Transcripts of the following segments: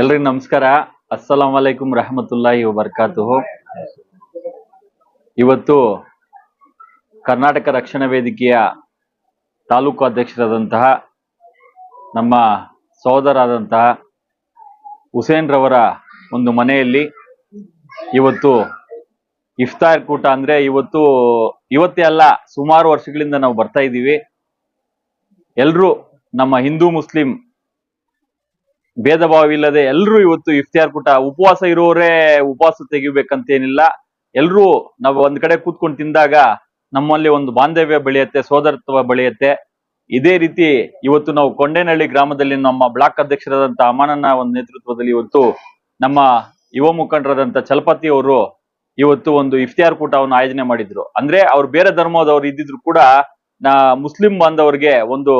ಎಲ್ರಿಗೂ ನಮಸ್ಕಾರ. ಅಸ್ಸಲಾಂ ವಲೈಕುಂ ರಹಮತುಲ್ಲಾಹಿ ವಬರ್ಕಾತುಹು. ಇವತ್ತು ಕರ್ನಾಟಕ ರಕ್ಷಣಾ ವೇದಿಕೆಯ ತಾಲೂಕು ಅಧ್ಯಕ್ಷರಾದಂತಹ ನಮ್ಮ ಸಹೋದರಾದಂತಹ ಹುಸೇನ್ ರವರ ಒಂದು ಮನೆಯಲ್ಲಿ ಇವತ್ತು ಇಫ್ತಾರ್ ಕೂಟ ಅಂದ್ರೆ ಇವತ್ತು ಇವತ್ತೇ ಅಲ್ಲ, ಸುಮಾರು ವರ್ಷಗಳಿಂದ ನಾವು ಬರ್ತಾ ಇದ್ದೀವಿ. ಎಲ್ರೂ ನಮ್ಮ ಹಿಂದೂ ಮುಸ್ಲಿಂ ಭೇದ ಭಾವ ಇಲ್ಲದೆ ಎಲ್ಲರೂ ಇವತ್ತು ಇಫ್ತಿಯಾರ್ ಕೂಟ, ಉಪವಾಸ ಇರೋರೇ ಉಪವಾಸ ತೆಗಿಬೇಕಂತೇನಿಲ್ಲ. ಎಲ್ರೂ ನಾವು ಒಂದ್ ಕಡೆ ಕೂತ್ಕೊಂಡು ತಿಂದಾಗ ನಮ್ಮಲ್ಲಿ ಒಂದು ಬಾಂಧವ್ಯ ಬೆಳೆಯುತ್ತೆ, ಸೋದರತ್ವ ಬೆಳೆಯುತ್ತೆ. ಇದೇ ರೀತಿ ಇವತ್ತು ನಾವು ಕೊಂಡೇನಹಳ್ಳಿ ಗ್ರಾಮದಲ್ಲಿ ನಮ್ಮ ಬ್ಲಾಕ್ ಅಧ್ಯಕ್ಷರಾದಂತ ಅಮಾನನ ಒಂದು ನೇತೃತ್ವದಲ್ಲಿ ಇವತ್ತು ನಮ್ಮ ಯುವ ಮುಖಂಡರಾದಂತ ಚಲಪತಿ ಅವರು ಇವತ್ತು ಒಂದು ಇಫ್ತಿಯಾರ್ ಕೂಟವನ್ನು ಆಯೋಜನೆ ಮಾಡಿದ್ರು. ಅಂದ್ರೆ ಅವ್ರು ಬೇರೆ ಧರ್ಮದವ್ರು ಇದ್ದಿದ್ರು ಕೂಡ ನಾ ಮುಸ್ಲಿಂ ಬಾಂಧವರಿಗೆ ಒಂದು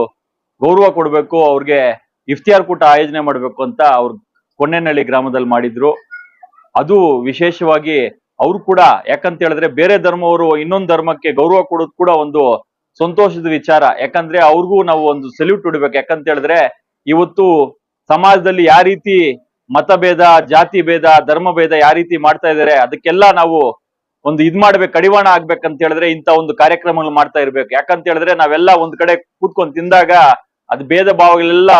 ಗೌರವ ಕೊಡಬೇಕು, ಅವ್ರಿಗೆ ಇಫ್ತಿಯಾರ್ ಕೂಟ ಆಯೋಜನೆ ಮಾಡ್ಬೇಕು ಅಂತ ಅವ್ರು ಕೊನ್ನೆನಹಳ್ಳಿ ಗ್ರಾಮದಲ್ಲಿ ಮಾಡಿದ್ರು. ಅದು ವಿಶೇಷವಾಗಿ ಅವ್ರು ಕೂಡ, ಯಾಕಂತ ಹೇಳಿದ್ರೆ ಬೇರೆ ಧರ್ಮವರು ಇನ್ನೊಂದು ಧರ್ಮಕ್ಕೆ ಗೌರವ ಕೊಡೋದು ಕೂಡ ಒಂದು ಸಂತೋಷದ ವಿಚಾರ. ಯಾಕಂದ್ರೆ ಅವ್ರಿಗೂ ನಾವು ಒಂದು ಸೆಲ್ಯೂಟ್ ಹೊಡಿಬೇಕು ಯಾಕಂತ ಹೇಳಿದ್ರೆ ಇವತ್ತು ಸಮಾಜದಲ್ಲಿ ಯಾವ ರೀತಿ ಮತಭೇದ, ಜಾತಿ ಭೇದ, ಧರ್ಮ ಭೇದ ಯಾವ ರೀತಿ ಮಾಡ್ತಾ ಇದಾರೆ, ಅದಕ್ಕೆಲ್ಲ ನಾವು ಒಂದು ಇದ್ ಮಾಡ್ಬೇಕು, ಕಡಿವಾಣ ಆಗ್ಬೇಕಂತ ಹೇಳಿದ್ರೆ ಇಂತ ಒಂದು ಕಾರ್ಯಕ್ರಮಗಳು ಮಾಡ್ತಾ ಇರ್ಬೇಕು. ಯಾಕಂತ ಹೇಳಿದ್ರೆ ನಾವೆಲ್ಲ ಒಂದ್ ಕಡೆ ಕೂತ್ಕೊಂಡು ತಿಂದಾಗ ಅದು ಭೇದ ಭಾವಗಳೆಲ್ಲ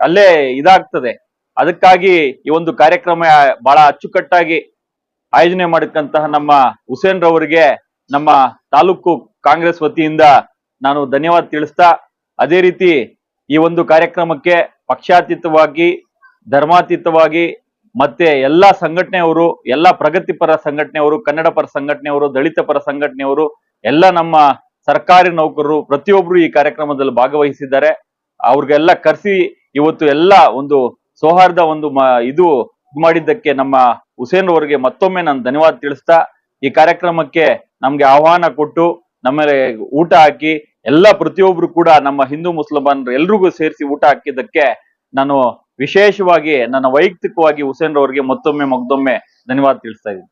ಅಲ್ಲೇ ಇದಾಗ್ತದೆ. ಅದಕ್ಕಾಗಿ ಈ ಒಂದು ಕಾರ್ಯಕ್ರಮ ಬಹಳ ಅಚ್ಚುಕಟ್ಟಾಗಿ ಆಯೋಜನೆ ಮಾಡಕ್ಕಂತಹ ನಮ್ಮ ಹುಸೇನ್ ರವರಿಗೆ ನಮ್ಮ ತಾಲೂಕು ಕಾಂಗ್ರೆಸ್ ವತಿಯಿಂದ ನಾನು ಧನ್ಯವಾದ ತಿಳಿಸ್ತಾ, ಅದೇ ರೀತಿ ಈ ಒಂದು ಕಾರ್ಯಕ್ರಮಕ್ಕೆ ಪಕ್ಷಾತೀತವಾಗಿ, ಧರ್ಮಾತೀತವಾಗಿ ಮತ್ತೆ ಎಲ್ಲಾ ಸಂಘಟನೆಯವರು, ಎಲ್ಲಾ ಪ್ರಗತಿಪರ ಸಂಘಟನೆಯವರು ಕನ್ನಡ ಪರ ಸಂಘಟನೆಯವರು ದಲಿತ ಪರ ಸಂಘಟನೆಯವರು, ಎಲ್ಲ ನಮ್ಮ ಸರ್ಕಾರಿ ನೌಕರರು ಪ್ರತಿಯೊಬ್ರು ಈ ಕಾರ್ಯಕ್ರಮದಲ್ಲಿ ಭಾಗವಹಿಸಿದ್ದಾರೆ. ಅವ್ರಿಗೆಲ್ಲ ಕರೆಸಿ ಇವತ್ತು ಎಲ್ಲ ಒಂದು ಸೌಹಾರ್ದ ಒಂದು ಇದು ಮಾಡಿದ್ದಕ್ಕೆ ನಮ್ಮ ಹುಸೇನ್ ಅವರಿಗೆ ಮತ್ತೊಮ್ಮೆ ನಾನು ಧನ್ಯವಾದ ತಿಳಿಸ್ತಾ, ಈ ಕಾರ್ಯಕ್ರಮಕ್ಕೆ ನಮ್ಗೆ ಆಹ್ವಾನ ಕೊಟ್ಟು ನಮ್ಮಲ್ಲಿ ಊಟ ಹಾಕಿ, ಎಲ್ಲ ಪ್ರತಿಯೊಬ್ರು ಕೂಡ ನಮ್ಮ ಹಿಂದೂ ಮುಸಲ್ಮಾನರು ಎಲ್ರಿಗೂ ಸೇರಿಸಿ ಊಟ ಹಾಕಿದ್ದಕ್ಕೆ ನಾನು ವಿಶೇಷವಾಗಿ ನನ್ನ ವೈಯಕ್ತಿಕವಾಗಿ ಹುಸೇನ್ ಅವರಿಗೆ ಮತ್ತೊಮ್ಮೆ ಮಗ್ದೊಮ್ಮೆ ಧನ್ಯವಾದ ತಿಳಿಸ್ತಾ ಇದ್ದೀನಿ.